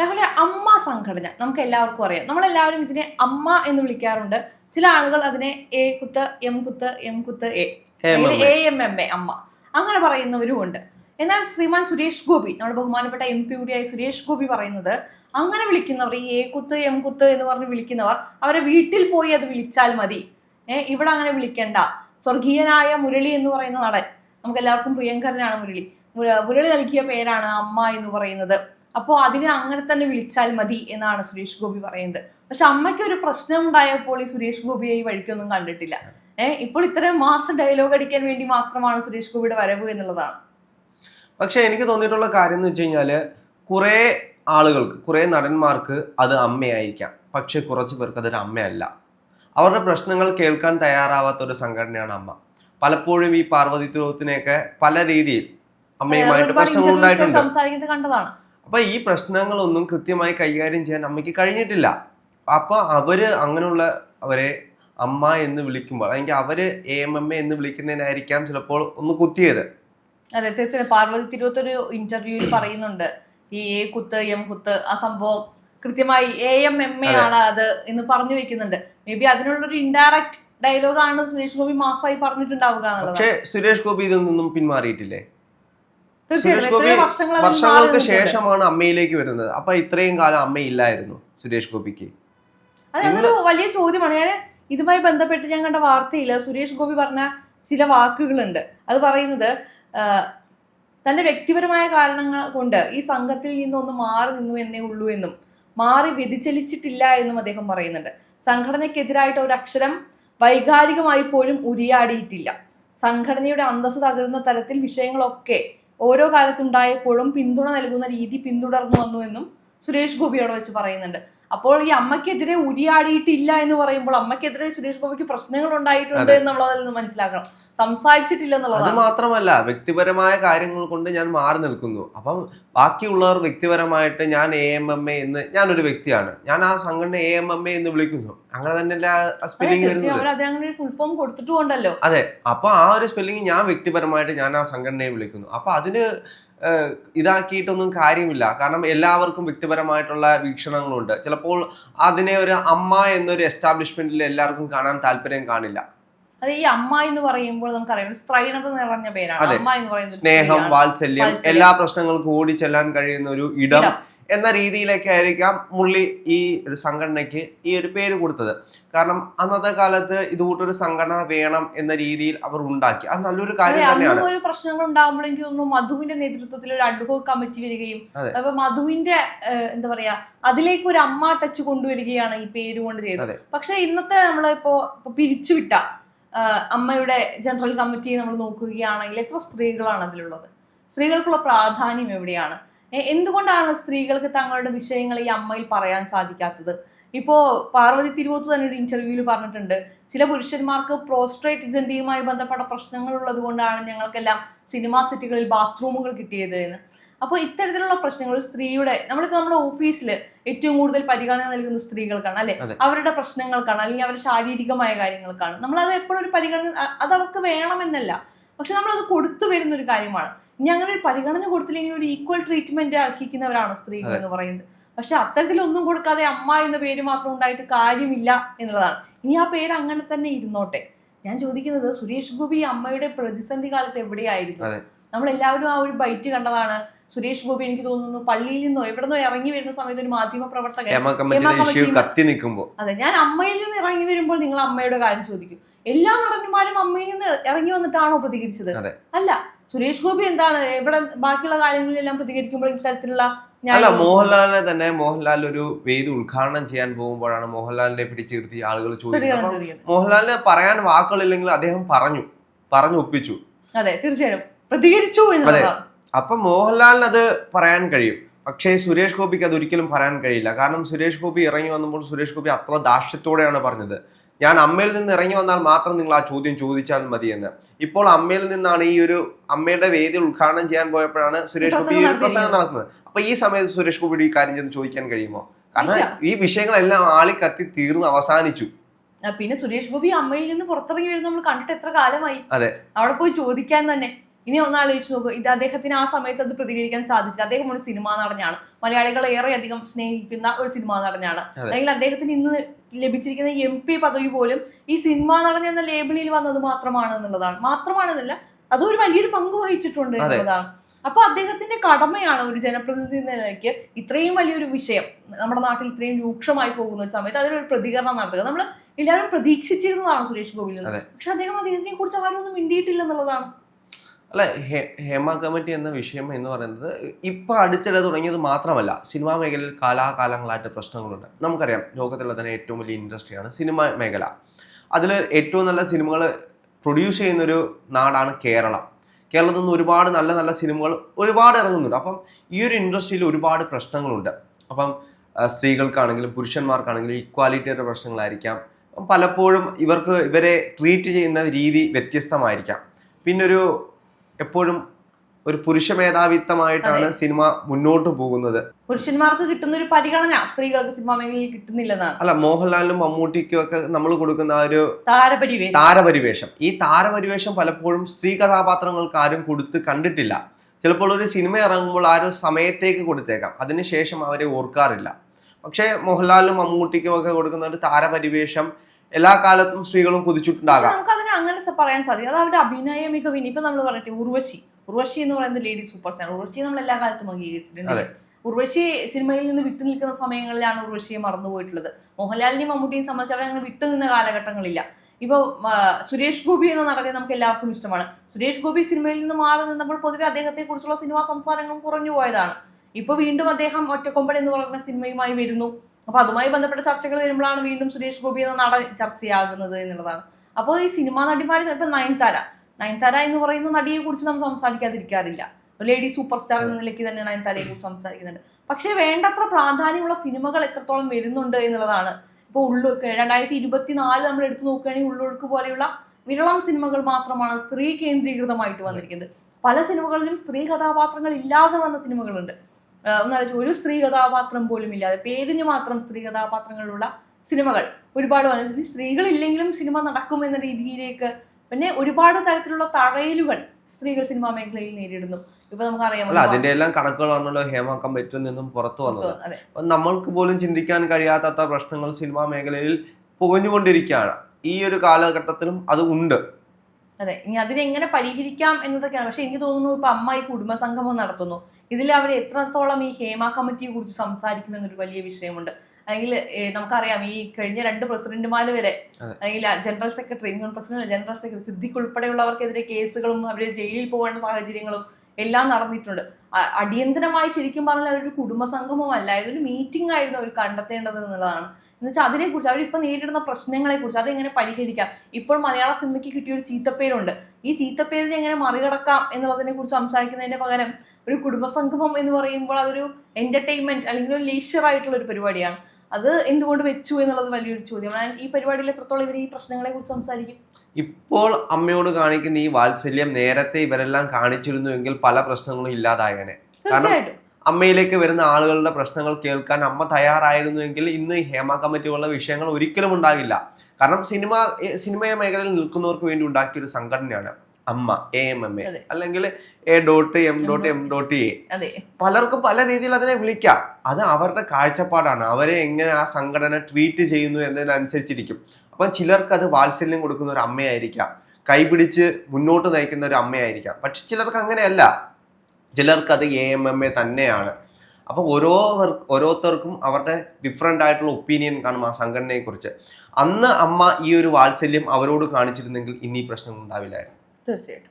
രാഹുലെ അമ്മ സംഘടന നമുക്ക് എല്ലാവർക്കും അറിയാം. നമ്മളെല്ലാവരും ഇതിനെ അമ്മ എന്ന് വിളിക്കാറുണ്ട്. ചില ആളുകൾ അതിനെ എ കുത്ത് എം കുത്ത് എം കുത്ത് A. A M M A. Amma. അങ്ങനെ പറയുന്നവരും ഉണ്ട് എന്നാൽ ശ്രീമാൻ സുരേഷ് ഗോപി നമ്മുടെ ബഹുമാനപ്പെട്ട എം പി കൂടിയായ സുരേഷ് ഗോപി പറയുന്നത് അങ്ങനെ വിളിക്കുന്നവർ ഈ എ കുത്ത് എം കുത്ത് എന്ന് പറഞ്ഞ് വിളിക്കുന്നവർ അവരെ വീട്ടിൽ പോയി അത് വിളിച്ചാൽ മതി. ഏഹ് ഇവിടെ അങ്ങനെ വിളിക്കണ്ട. സ്വർഗീയനായ മുരളി എന്ന് പറയുന്ന നടൻ. നമുക്ക് എല്ലാവർക്കും പ്രിയങ്കരനാണ് മുരളി. മുരളി നൽകിയ പേരാണ് അമ്മ എന്ന് പറയുന്നത്. അപ്പോൾ അതിനെ അങ്ങനെ തന്നെ വിളിച്ചാൽ മതി എന്നാണ് സുരേഷ് ഗോപി പറയുന്നത്. പക്ഷെ അമ്മയ്ക്ക് ഒരു പ്രശ്നം ഉണ്ടായപ്പോൾ ഈ സുരേഷ് ഗോപിയെ ഈ വഴിക്കൊന്നും കണ്ടിട്ടില്ല. ഏഹ് ഇപ്പോൾ ഇത്രയും മാസം ഡയലോഗ് അടിക്കാൻ വേണ്ടി മാത്രമാണ് സുരേഷ് ഗോപിയുടെ വരവ് എന്നുള്ളതാണ്. പക്ഷെ എനിക്ക് തോന്നിയിട്ടുള്ള കാര്യം എന്ന് വെച്ച് കഴിഞ്ഞാൽ കുറെ ആളുകൾക്ക് കുറെ നടന്മാർക്ക് അത് അമ്മയായിരിക്കാം. പക്ഷെ കുറച്ച് പേർക്ക് അതൊരു അമ്മയല്ല. അവരുടെ പ്രശ്നങ്ങൾ കേൾക്കാൻ തയ്യാറാവാത്ത ഒരു സംഘടനയാണ് അമ്മ. പലപ്പോഴും ഈ പാർവതി ധ്രുവത്തിനെയൊക്കെ പല രീതിയിൽ അമ്മയുമായിട്ട് പ്രശ്നങ്ങൾ ഉണ്ടായിട്ടുണ്ട്. സംസാരിക്കുന്നത് കണ്ടതാണ്. അപ്പൊ ഈ പ്രശ്നങ്ങളൊന്നും കൃത്യമായി കൈകാര്യം ചെയ്യാൻ അമ്മയ്ക്ക് കഴിഞ്ഞിട്ടില്ല. അപ്പൊ അവർ അങ്ങനെയുള്ള അവരെ അമ്മ എന്ന് വിളിക്കുമ്പോൾ അല്ലെങ്കിൽ അവർ എ എം എം എ എന്ന് വിളിക്കുന്നതിനായിരിക്കാം ചിലപ്പോൾ ഒന്ന് കുത്തിയത്. അതെ തീർച്ചയായും. പാർവതി തിരുവത്തൊരു ഇന്റർവ്യൂവിൽ പറയുന്നുണ്ട്. ഈ എ കുത്ത് എം കുത്ത് ആ സംഭവം കൃത്യമായി എ എം എം എ ആണ് അത് എന്ന് പറഞ്ഞു വെക്കുന്നുണ്ട്. മേ ബി അതിനുള്ളൊരു ഇൻഡയറക്റ്റ് ഡയലോഗാണ് സുരേഷ് ഗോപി മാസമായി പറഞ്ഞിട്ടുണ്ടാവുക പക്ഷേ സുരേഷ് ഗോപി ഇതിൽ നിന്നും പിന്മാറിയിട്ടില്ലേ? സുരേഷ് ഗോപി വർഷങ്ങൾക്ക് ശേഷമാണ് അമ്മയിലേക്ക് വരുന്നത്. അപ്പൊ ഇത്രയും കാലം അമ്മയില്ലായിരുന്നു സുരേഷ് ഗോപിക്ക്. അത് അതൊരു വലിയ ചോദ്യമാണ്. ഞാൻ ഇതുമായി ബന്ധപ്പെട്ട് ഞാൻ കണ്ട വാർത്തയിൽ സുരേഷ് ഗോപി പറഞ്ഞ ചില വാക്കുകളുണ്ട്. അത് പറയുന്നത് തന്റെ വ്യക്തിപരമായ കാരണങ്ങൾ കൊണ്ട് ഈ സംഘത്തിൽ നിന്നൊന്ന് മാറി നിന്നു എന്നേ ഉള്ളൂ എന്നും മാറി വ്യതിചലിച്ചിട്ടില്ല എന്നും അദ്ദേഹം പറയുന്നുണ്ട്. സംഘടനയ്ക്കെതിരായിട്ട് ഒരു അക്ഷരം വൈകാരികമായി പോലും ഉരിയാടിയിട്ടില്ല. സംഘടനയുടെ അന്തസ്സ് തകരുന്ന തരത്തിൽ വിഷയങ്ങളൊക്കെ ഓരോ കാലത്തുണ്ടായപ്പോഴും പിന്തുണ നൽകുന്ന രീതി പിന്തുടർന്നു വന്നു എന്നും സുരേഷ് ഗോപിയോട് വെച്ച് പറയുന്നുണ്ട്. അപ്പോൾ ഈ അമ്മയ്ക്കെതിരെ ഉരിയാടിയിട്ടില്ല എന്ന് പറയുമ്പോൾ അമ്മയ്ക്കെതിരെ സുരേഷ് ഗോപിക്ക് പ്രശ്നങ്ങൾ ഉണ്ടായിട്ടുണ്ട്. എന്നുള്ളതിൽ നിന്ന് മനസ്സിലാക്കണം. സംസാരിച്ചിട്ടില്ല അത് മാത്രമല്ല വ്യക്തിപരമായ കാര്യങ്ങൾ കൊണ്ട് ഞാൻ മാറി നിൽക്കുന്നു. അപ്പം ബാക്കിയുള്ളവർ വ്യക്തിപരമായിട്ട് ഞാൻ എ എം എം എ എന്ന് ഞാനൊരു വ്യക്തിയാണ്. ഞാൻ ആ സംഘടന എ എം എം എ എന്ന് വിളിക്കുന്നു. അങ്ങനെ തന്നെ ആ സ്പെല്ലിംഗ് വരുന്നത്? ഫുൾ ഫോം കൊടുത്തിട്ടുണ്ടല്ലോ അതെ. അപ്പൊ ആ ഒരു സ്പെല്ലിംഗ് ഞാൻ വ്യക്തിപരമായിട്ട് ഞാൻ ആ സംഘടനയെ വിളിക്കുന്നു. അപ്പൊ അതിന് ഇതാക്കിയിട്ടൊന്നും കാര്യമില്ല. കാരണം എല്ലാവർക്കും വ്യക്തിപരമായിട്ടുള്ള വീക്ഷണങ്ങളുണ്ട്. ചിലപ്പോൾ അതിനെ ഒരു അമ്മ എന്നൊരു എസ്റ്റാബ്ലിഷ്മെന്റിൽ എല്ലാവർക്കും കാണാൻ താല്പര്യം കാണില്ല. അത് ഈ അമ്മ എന്ന് പറയുമ്പോൾ നമുക്കറിയാം സ്ത്രൈണത നിറഞ്ഞ പേരാണ്. അമ്മ എന്ന് പറയുന്നത് സ്നേഹം വാത്സല്യം. എല്ലാ പ്രശ്നങ്ങൾക്കും ഓടിച്ചെല്ലാൻ കഴിയുന്ന ഒരു ഇടം. എന്ന രീതിയിലേക്ക് ആയിരിക്കാം മുള്ളി ഈ ഒരു സംഘടനയ്ക്ക് ഈ ഒരു പേര് കൊടുത്തത് കാരണം അന്നത്തെ കാലത്ത് ഇതുകൂട്ടൊരു സംഘടന വേണം എന്ന രീതിയിൽ അവർ ഉണ്ടാക്കി അത് നല്ലൊരു കാര്യം തന്നെയാണ് ഒരു പ്രശ്നങ്ങൾ ഉണ്ടാകുമ്പോൾ എനിക്ക് തോന്നുന്നു മധുവിന്റെ നേതൃത്വത്തിൽ ഒരു അഡ്വോക്ക് കമ്മിറ്റി വരികയും. അപ്പൊ മധുവിന്റെ എന്താ പറയാ അതിലേക്ക് ഒരു അമ്മ ടച്ച് കൊണ്ടുവരികയാണ് ഈ പേര് കൊണ്ട് ചെയ്തത് പക്ഷെ ഇന്നത്തെ ഇപ്പൊ പിരിച്ചുവിട്ട അമ്മയുടെ ജനറൽ കമ്മിറ്റി നമ്മൾ നോക്കുകയാണെങ്കിൽ എത്ര സ്ത്രീകളാണ് അതിലുള്ളത്? സ്ത്രീകൾക്കുള്ള പ്രാധാന്യം എവിടെയാണ്? എന്തുകൊണ്ടാണ് സ്ത്രീകൾക്ക് തങ്ങളുടെ വിഷയങ്ങൾ ഈ അമ്മയിൽ പറയാൻ സാധിക്കാത്തത്? ഇപ്പോ പാർവതി തിരുവോത്ത് തന്നെ ഒരു ഇന്റർവ്യൂവിൽ പറഞ്ഞിട്ടുണ്ട് ചില പുരുഷന്മാർക്ക് പ്രോസ്ട്രേറ്റ് ഗ്രന്ഥിയുമായി ബന്ധപ്പെട്ട പ്രശ്നങ്ങൾ ഉള്ളത് കൊണ്ടാണ് ഞങ്ങൾക്കെല്ലാം സിനിമാ സെറ്റുകളിൽ ബാത്റൂമുകൾ കിട്ടിയത് എന്ന്. അപ്പോൾ ഇത്തരത്തിലുള്ള പ്രശ്നങ്ങൾ സ്ത്രീയുടെ നമ്മളിപ്പോൾ നമ്മുടെ ഓഫീസിൽ ഏറ്റവും കൂടുതൽ പരിഗണന നൽകുന്ന സ്ത്രീകൾക്കാണ് അല്ലെ? അവരുടെ പ്രശ്നങ്ങൾക്കാണ് അല്ലെങ്കിൽ അവരുടെ ശാരീരികമായ കാര്യങ്ങൾക്കാണ്. നമ്മൾ അത് എപ്പോഴും ഒരു പരിഗണന അത് അവർക്ക് വേണമെന്നല്ല. പക്ഷെ നമ്മൾ അത് കൊടുത്തു വരുന്ന ഒരു കാര്യമാണ്. ഇനി അങ്ങനെ ഒരു പരിഗണന കൊടുത്തില്ലെങ്കിൽ ഒരു ഈക്വൽ ട്രീറ്റ്മെന്റ് അർഹിക്കുന്നവരാണ് സ്ത്രീകൾ എന്ന് പറയുന്നത്. പക്ഷെ അത്തരത്തിലൊന്നും കൊടുക്കാതെ അമ്മ എന്ന പേര് മാത്രം ഉണ്ടായിട്ട് കാര്യമില്ല എന്നുള്ളതാണ്. ഇനി ആ പേര് അങ്ങനെ തന്നെ ഇരുന്നോട്ടെ. ഞാൻ ചോദിക്കുന്നത് സുരേഷ് ഗോപി അമ്മയുടെ പ്രതിസന്ധി കാലത്ത് എവിടെയായിരുന്നു? നമ്മളെല്ലാവരും നമ്മൾ എല്ലാവരും ആ ഒരു ബൈറ്റ് കണ്ടതാണ്. സുരേഷ് ഗോപി എനിക്ക് തോന്നുന്നു പള്ളിയിൽ നിന്നോ എവിടെ നിന്നോ ഇറങ്ങി വരുന്ന സമയത്ത് ഒരു മാധ്യമ പ്രവർത്തകൻ. കത്തി നിൽക്കുമ്പോൾ അതെ ഞാൻ അമ്മയിൽ നിന്ന് ഇറങ്ങി വരുമ്പോൾ നിങ്ങൾ അമ്മയുടെ കാര്യം ചോദിക്കും. എല്ലാ നടന്മാരും അമ്മയിൽ നിന്ന് ഇറങ്ങി വന്നിട്ടാണോ പ്രതികരിച്ചത്. അല്ല സുരേഷ് ഗോപി എന്താണ് എവിടെ ബാക്കിയുള്ള കാര്യങ്ങളിലെല്ലാം പ്രതികരിക്കുമ്പോൾ ഇത്തരത്തിലുള്ള അല്ല മോഹൻലാലിനെ തന്നെ മോഹൻലാൽ ഒരു വേദി ഉദ്ഘാടനം ചെയ്യാൻ പോകുമ്പോഴാണ് മോഹൻലാലിനെ പിടിച്ചിരുത്തി ആളുകൾ ചോദിക്കുന്നത്. മോഹൻലാലിനെ പറയാൻ വാക്കുകളില്ലെങ്കിൽ അദ്ദേഹം പറഞ്ഞു പറഞ്ഞു ഒപ്പിച്ചു അതെ തീർച്ചയായും. പ്രതികരിച്ചു അപ്പൊ മോഹൻലാലിന് അത് പറയാൻ കഴിയും. പക്ഷേ സുരേഷ് ഗോപിക്ക് അത് ഒരിക്കലും പറയാൻ കഴിയില്ല. കാരണം സുരേഷ് ഗോപി ഇറങ്ങി വന്നപ്പോൾ സുരേഷ് ഗോപി അത്ര ദാഷ്ട്യത്തോടെയാണ് പറഞ്ഞത്. ഞാൻ അമ്മയിൽ നിന്ന് ഇറങ്ങി വന്നാൽ മാത്രം നിങ്ങൾ ആ ചോദ്യം ചോദിച്ചാൽ മതി എന്ന് ഇപ്പോൾ അമ്മയിൽ നിന്നാണ് ഈ ഒരു അമ്മയുടെ വേദി ഉദ്ഘാടനം ചെയ്യാൻ പോയപ്പോഴാണ് സുരേഷ് ഗോപി ഈ ഒരു പ്രസംഗം നടത്തുന്നത്. അപ്പൊ ഈ സമയത്ത് സുരേഷ് ഗോപിയുടെ ഈ കാര്യം ചെന്ന് ചോദിക്കാൻ കഴിയുമോ? കാരണം ഈ വിഷയങ്ങളെല്ലാം ആളി കത്തി തീർന്ന് അവസാനിച്ചു. പിന്നെ സുരേഷ് ഗോപി അമ്മയിൽ നിന്ന് പുറത്തിറങ്ങി വരുന്ന നമ്മൾ കണ്ടിട്ട് എത്ര കാലമായി? അതെ. അവിടെ പോയി ചോദിക്കാൻ തന്നെ. ഇനി ഒന്നാലോചിച്ച് നോക്കുക നോക്കൂ. ഇത് അദ്ദേഹത്തിന് ആ സമയത്ത് അത് പ്രതികരിക്കാൻ സാധിച്ചു അദ്ദേഹം ഒരു സിനിമാ നടനാണ്. മലയാളികൾ ഏറെയധികം സ്നേഹിക്കുന്ന ഒരു സിനിമ നടനാണ്. അല്ലെങ്കിൽ അദ്ദേഹത്തിന് ഇന്ന് ലഭിച്ചിരിക്കുന്ന എം പി പദവി പോലും ഈ സിനിമ നടൻ എന്ന ലേബിളിൽ വന്നത് മാത്രമാണ് എന്നുള്ളതാണ്. മാത്രമാണെന്നല്ല അതൊരു വലിയൊരു പങ്ക് വഹിച്ചിട്ടുണ്ട്. എന്നുള്ളതാണ്. അപ്പൊ അദ്ദേഹത്തിന്റെ കടമയാണ് ഒരു ജനപ്രതിനിധി എന്ന നിലയ്ക്ക് ഇത്രയും വലിയൊരു വിഷയം. നമ്മുടെ നാട്ടിൽ ഇത്രയും രൂക്ഷമായി പോകുന്ന ഒരു സമയത്ത് അതിനൊരു പ്രതികരണം നടത്തുക. നമ്മൾ എല്ലാവരും പ്രതീക്ഷിച്ചിരുന്നതാണ് സുരേഷ് ഗോപിയിൽ നിന്ന്. പക്ഷെ അദ്ദേഹം അദ്ദേഹത്തിനെ കുറിച്ച് ആരും ഒന്നും മിണ്ടിയിട്ടില്ല എന്നുള്ളതാണ്. അല്ല ഹേമ കമ്മിറ്റി എന്ന വിഷയം എന്ന് പറയുന്നത് ഇപ്പൊ അടുത്തിടെ തുടങ്ങിയത് മാത്രമല്ല സിനിമാ മേഖലയിൽ കാലാകാലങ്ങളായിട്ട് പ്രശ്നങ്ങളുണ്ട്. നമുക്കറിയാം ലോകത്തിലെ തന്നെ ഏറ്റവും വലിയ ഇൻഡസ്ട്രിയാണ് സിനിമ മേഖല. അതിൽ ഏറ്റവും നല്ല സിനിമകൾ പ്രൊഡ്യൂസ് ചെയ്യുന്നൊരു നാടാണ് കേരളം. കേരളത്തിൽ നിന്ന് ഒരുപാട് നല്ല നല്ല സിനിമകൾ ഒരുപാട് ഇറങ്ങുന്നുണ്ട്. അപ്പം ഈ ഒരു ഇൻഡസ്ട്രിയിൽ ഒരുപാട് പ്രശ്നങ്ങളുണ്ട്. അപ്പം സ്ത്രീകൾക്കാണെങ്കിലും പുരുഷന്മാർക്കാണെങ്കിലും ഈക്വാലിറ്റിയുടെ പ്രശ്നങ്ങളായിരിക്കാം. പലപ്പോഴും ഇവർക്ക് ഇവരെ ട്രീറ്റ് ചെയ്യുന്ന രീതി വ്യത്യസ്തമായിരിക്കാം. പിന്നൊരു എപ്പോഴും ഒരു പുരുഷ മേധാവിത്വമായിട്ടാണ് സിനിമ മുന്നോട്ട് പോകുന്നത്. പുരുഷന്മാർക്ക് കിട്ടുന്ന ഒരു പരിഗണന സ്ത്രീകൾക്ക് സിനിമ മേഖലയിൽ കിട്ടുന്നില്ലെന്നാണ്. അല്ല മോഹൻലാലിനും മമ്മൂട്ടിക്കും ഒക്കെ നമ്മൾ കൊടുക്കുന്ന ആ ഒരു താരപരിവേഷം. താരപരിവേഷം. ഈ താരപരിവേഷം പലപ്പോഴും സ്ത്രീ കഥാപാത്രങ്ങൾക്ക് ആരും കൊടുത്ത് കണ്ടിട്ടില്ല. ചിലപ്പോൾ ഒരു സിനിമ ഇറങ്ങുമ്പോൾ ആ ഒരു സമയത്തേക്ക് കൊടുത്തേക്കാം. അതിനുശേഷം അവരെ ഓർക്കാറില്ല. പക്ഷേ മോഹൻലാലിനും മമ്മൂട്ടിക്കും ഒക്കെ കൊടുക്കുന്ന ഒരു താരപരിവേഷം എല്ലാ കാലത്തും സ്ത്രീകളും കുതിച്ചിട്ടുണ്ടാകാം. നമുക്ക് അതിനെ അങ്ങനെ പറയാൻ സാധിക്കും. അത് അവരുടെ അഭിനയ മികവിന് ഇപ്പൊ നമ്മൾ പറഞ്ഞിട്ട് ഉർവശി. ഉർവശി എന്ന് പറയുന്നത് ലേഡി സൂപ്പർ സ്റ്റാർ ഉർവശി നമ്മൾ എല്ലാ കാലത്തും അംഗീകരിച്ചിട്ടുണ്ട്. ഉർവശി സിനിമയിൽ നിന്ന് വിട്ടു നിൽക്കുന്ന സമയങ്ങളിലാണ് ഉർവശിയെ മറന്നുപോയിട്ടുള്ളത് മോഹൻലാലിനെയും മമ്മൂട്ടിയും സംബന്ധിച്ച് അവരെ അങ്ങനെ വിട്ടു നിന്ന കാലഘട്ടങ്ങളില്ല. ഇപ്പൊ സുരേഷ് ഗോപി എന്ന നടനെ നമുക്ക് എല്ലാവർക്കും ഇഷ്ടമാണ്. സുരേഷ് ഗോപി സിനിമയിൽ നിന്ന് മാറി നിന്നപ്പോൾ പൊതുവെ അദ്ദേഹത്തെ കുറിച്ചുള്ള സിനിമാ സംസാരങ്ങളും കുറഞ്ഞു പോയതാണ്. ഇപ്പൊ വീണ്ടും അദ്ദേഹം ഒറ്റക്കൊമ്പൻ എന്ന് പറയുന്ന സിനിമയുമായി വരുന്നു. അപ്പൊ അതുമായി ബന്ധപ്പെട്ട ചർച്ചകൾ വരുമ്പോഴാണ് വീണ്ടും സുരേഷ് ഗോപി എന്ന നടൻ ചർച്ചയാകുന്നത് എന്നുള്ളതാണ്. അപ്പോൾ ഈ സിനിമാ നടിമാരെ ഇപ്പൊ നയൻതാര. നയൻതാര എന്ന് പറയുന്ന നടിയെ കുറിച്ച് നമ്മൾ സംസാരിക്കാതിരിക്കാറില്ല. ലേഡി സൂപ്പർ സ്റ്റാർ എന്ന നിലയ്ക്ക് തന്നെ നയൻതാരയെ കുറിച്ച് സംസാരിക്കുന്നുണ്ട്. പക്ഷേ വേണ്ടത്ര പ്രാധാന്യമുള്ള സിനിമകൾ എത്രത്തോളം വരുന്നുണ്ട് എന്നുള്ളതാണ് ഇപ്പോൾ ഉള്ളൊഴുക്ക് രണ്ടായിരത്തി ഇരുപത്തിനാല് നമ്മൾ എടുത്തു നോക്കുകയാണെങ്കിൽ ഉള്ളൊഴുക്ക് പോലെയുള്ള വിരളം സിനിമകൾ മാത്രമാണ് സ്ത്രീ കേന്ദ്രീകൃതമായിട്ട് വന്നിരിക്കുന്നത്. പല സിനിമകളിലും സ്ത്രീ കഥാപാത്രങ്ങൾ ഇല്ലാതെ വന്ന സിനിമകളുണ്ട്. ഒന്നാലോചിച്ച് ഒരു സ്ത്രീ കഥാപാത്രം പോലും ഇല്ലാതെ പേരിന് മാത്രം സ്ത്രീ കഥാപാത്രങ്ങളുള്ള സിനിമകൾ ഒരുപാട് വന്നു. സ്ത്രീകളില്ലെങ്കിലും സിനിമ നടക്കും എന്ന രീതിയിലേക്ക് പിന്നെ ഒരുപാട് തരത്തിലുള്ള തഴയലുകൾ സ്ത്രീകൾ സിനിമാ മേഖലയിൽ നേരിടുന്നു. ഇപ്പൊ നമുക്കറിയാം അതിന്റെ എല്ലാം കണക്കുകളാണല്ലോ ഹേമ പറ്റും നിന്നും പുറത്തു വന്നത്. അപ്പൊ നമ്മൾക്ക് പോലും ചിന്തിക്കാൻ കഴിയാത്ത പ്രശ്നങ്ങൾ സിനിമാ മേഖലയിൽ പുകഞ്ഞുകൊണ്ടിരിക്കുകയാണ്. ഈ ഒരു കാലഘട്ടത്തിലും അത് ഉണ്ട്. അതെ ഇനി അതിനെങ്ങനെ പരിഹരിക്കാം എന്നതൊക്കെയാണ്. പക്ഷെ എനിക്ക് തോന്നുന്നു ഇപ്പൊ അമ്മ ഈ കുടുംബ സംഗമം നടത്തുന്നു. ഇതിൽ അവർ എത്രത്തോളം ഈ ഹേമ കമ്മിറ്റിയെ കുറിച്ച് സംസാരിക്കും എന്നൊരു വലിയ വിഷയമുണ്ട്. അല്ലെങ്കിൽ നമുക്കറിയാം ഈ കഴിഞ്ഞ രണ്ട് പ്രസിഡന്റുമാർ വരെ. അല്ലെങ്കിൽ general secretary union president general secretary Siddique ഉൾപ്പെടെയുള്ളവർക്കെതിരെ കേസുകളും അവരെ ജയിലിൽ പോകേണ്ട സാഹചര്യങ്ങളും എല്ലാം നടന്നിട്ടുണ്ട്. അടിയന്തരമായി ശരിക്കും പറഞ്ഞാൽ അതൊരു കുടുംബ സംഗമമല്ല ഇതൊരു മീറ്റിംഗ് ആയിരുന്നു അവർ കണ്ടെത്തേണ്ടത് എന്നുള്ളതാണ്. എന്ന് വെച്ചാൽ അതിനെക്കുറിച്ച് അവരിപ്പോൾ നേരിടുന്ന പ്രശ്നങ്ങളെ കുറിച്ച് അതെങ്ങനെ പരിഹരിക്കാം? ഇപ്പോൾ മലയാള സിനിമയ്ക്ക് കിട്ടിയ ഒരു ചീത്തപ്പേരുണ്ട്. ഈ ചീത്തപ്പേരിനെ എങ്ങനെ മറികടക്കാം എന്നുള്ളതിനെ കുറിച്ച് സംസാരിക്കുന്നതിന്റെ പകരം ഒരു കുടുംബസംഗമം എന്ന് പറയുമ്പോൾ അതൊരു എന്റർടൈൻമെന്റ് അല്ലെങ്കിൽ ഒരു ലീഷർ ആയിട്ടുള്ള ഒരു പരിപാടിയാണ്. അത് എന്തുകൊണ്ട് വെച്ചു എന്നുള്ളത് വലിയൊരു ചോദ്യമാണ് ഈ പരിപാടിയിൽ എത്രത്തോളം ഇവർ ഈ പ്രശ്നങ്ങളെ കുറിച്ച് സംസാരിക്കും? ഇപ്പോൾ അമ്മയോട് കാണിക്കുന്ന ഈ വാത്സല്യം നേരത്തെ ഇവരെല്ലാം കാണിച്ചിരുന്നുവെങ്കിൽ പല പ്രശ്നങ്ങളും ഇല്ലാതായേനെ. തീർച്ചയായിട്ടും. അമ്മയിലേക്ക് വരുന്ന ആളുകളുടെ പ്രശ്നങ്ങൾ കേൾക്കാൻ അമ്മ തയ്യാറായിരുന്നുവെങ്കിൽ ഇന്ന് ഹേമ കമ്മിറ്റി പോലുള്ള വിഷയങ്ങൾ ഒരിക്കലും ഉണ്ടാകില്ല. കാരണം സിനിമ സിനിമയ മേഖലയിൽ നിൽക്കുന്നവർക്ക് വേണ്ടി ഉണ്ടാക്കിയ ഒരു സംഘടനയാണ്. Amma A M M A അല്ലെങ്കിൽ A dot M dot M dot A പലർക്കും പല രീതിയിൽ അതിനെ വിളിക്കാം. അത് അവരുടെ കാഴ്ചപ്പാടാണ്. അവരെ എങ്ങനെ ആ സംഘടന ട്രീറ്റ് ചെയ്യുന്നു എന്നതിനനുസരിച്ചിരിക്കും. അപ്പം ചിലർക്ക് അത് വാത്സല്യം കൊടുക്കുന്ന ഒരു അമ്മയായിരിക്കാം. കൈപിടിച്ച് മുന്നോട്ട് നയിക്കുന്ന ഒരു അമ്മയായിരിക്കാം. പക്ഷെ ചിലർക്ക് അങ്ങനെയല്ല. ചിലർക്ക് അത് എ എം എം എ തന്നെയാണ്. അപ്പോൾ ഓരോവർ ഓരോരുത്തർക്കും അവരുടെ ഡിഫറെന്റ് ആയിട്ടുള്ള ഒപ്പീനിയൻ കാണും ആ സംഘടനയെക്കുറിച്ച്. അന്ന് അമ്മ ഈ ഒരു വാത്സല്യം അവരോട് കാണിച്ചിരുന്നെങ്കിൽ ഇന്നീ പ്രശ്നം ഉണ്ടാവില്ലായിരുന്നു. That's it.